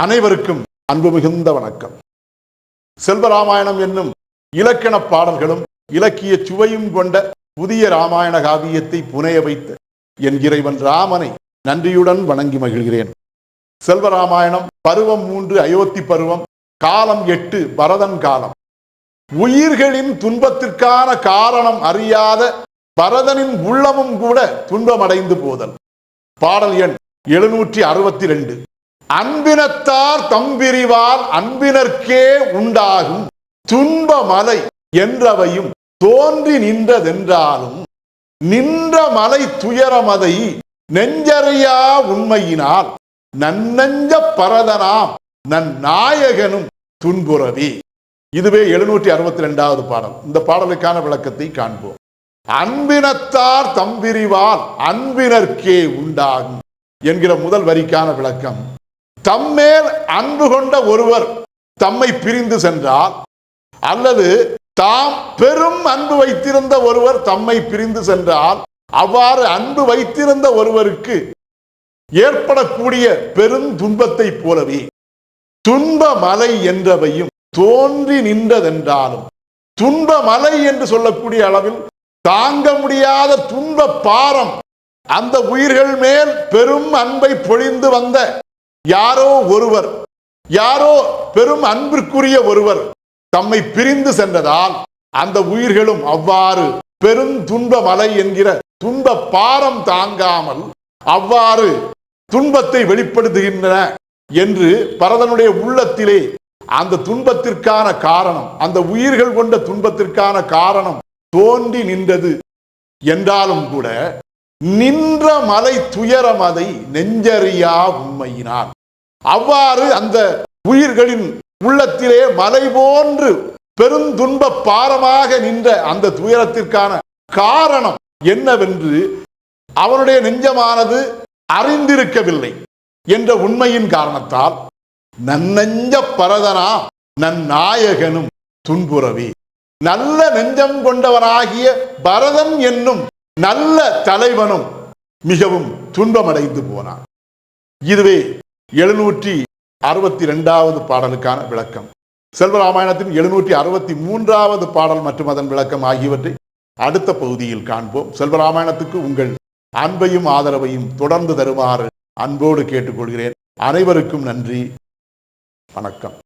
அனைவருக்கும் அன்பு மிகுந்த வணக்கம். செல்வராமாயணம் என்னும் இலக்கண பாடல்களும் இலக்கிய சுவையும் கொண்ட புதிய ராமாயண காவியத்தை புனைய வைத்த என் இறைவன் ராமனை நன்றியுடன் வணங்கி மகிழ்கிறேன். செல்வராமாயணம் பருவம் மூன்று அயோத்தி பருவம் காலம் எட்டு பரதன் காலம். உயிர்களின் துன்பத்திற்கான காரணம் அறியாத பரதனின் உள்ளமும் கூட துன்பமடைந்து போதல். பாடல் எண் எழுநூற்றி அறுபத்தி ரெண்டு. அன்பினத்தார் தம்பிரிவால் அன்பினர்க்கே உண்டாகும் துன்ப மலை என்றவையும் தோன்றி நின்றதென்றாலும் நின்ற மலை துயரமதை நெஞ்சறியா உண்மையினால் நன்னஞ்ச பரதனாம் நன் நாயகனும் துன்புறவி. இதுவே எழுநூற்றி அறுபத்தி ரெண்டாவது பாடல். இந்த பாடலுக்கான விளக்கத்தை காண்போம். அன்பினத்தார் தம்பிரிவால் அன்பினர்க்கே உண்டாகும் என்கிற முதல் வரிக்கான விளக்கம் தம்மேல் அன்பு கொண்ட ஒருவர் தம்மை பிரிந்து சென்றால் அல்லது தாம் பெரும் அன்பு வைத்திருந்த ஒருவர் தம்மை பிரிந்து சென்றால் அவ்வாறு அன்பு வைத்திருந்த ஒருவருக்கு ஏற்படக்கூடிய பெரும் துன்பத்தை போலவே துன்ப மலை என்றவையும் தோன்றி நின்றதென்றாலும் துன்ப மலை என்று சொல்லக்கூடிய அளவில் தாங்க முடியாத துன்ப பாரம் அந்த உயிர்கள் மேல் பெரும் அன்பை பொழிந்து வந்த யாரோ ஒருவர் யாரோ பெரும் அன்பிற்குரிய ஒருவர் தம்மை பிரிந்து சென்றதால் அந்த உயிர்களும் அவ்வாறு பெரும் துன்ப மலை என்கிற துன்ப பாரம் தாங்காமல் அவ்வாறு துன்பத்தை வெளிப்படுத்துகின்றன என்று பரதனுடைய உள்ளத்திலே அந்த துன்பத்திற்கான காரணம் அந்த உயிர்கள் கொண்ட துன்பத்திற்கான காரணம் தோன்றி நின்றது. என்றாலும் கூட நின்ற மலை துயரம் அதை நெஞ்சறியா உண்மையினார் அவ்வாறு அந்த உயிர்களின் உள்ளத்திலே மலை போன்று பெருந்துன்ப பாரமாக நின்ற அந்த துயரத்திற்கான காரணம் என்னவென்று அவனுடைய நெஞ்சமானது அறிந்திருக்கவில்லை என்ற உண்மையின் காரணத்தால் நன்னெஞ்ச பரதனா நன்னாயகனும் துன்புறவே. நல்ல நெஞ்சம் கொண்டவனாகிய பரதன் என்னும் நல்ல தலைவனும் மிகவும் துன்பமடைந்து போனான். இதுவே எழுநூற்றி அறுபத்தி ரெண்டாவது பாடலுக்கான விளக்கம். செல்வராமாயணத்தின் எழுநூற்றி அறுபத்தி மூன்றாவது பாடல் மற்றும் அதன் விளக்கம் ஆகியவற்றை அடுத்த பகுதியில் காண்போம். செல்வராமாயணத்துக்கு உங்கள் அன்பையும் ஆதரவையும் தொடர்ந்து தருமாறு அன்போடு கேட்டுக்கொள்கிறேன். அனைவருக்கும் நன்றி. வணக்கம்.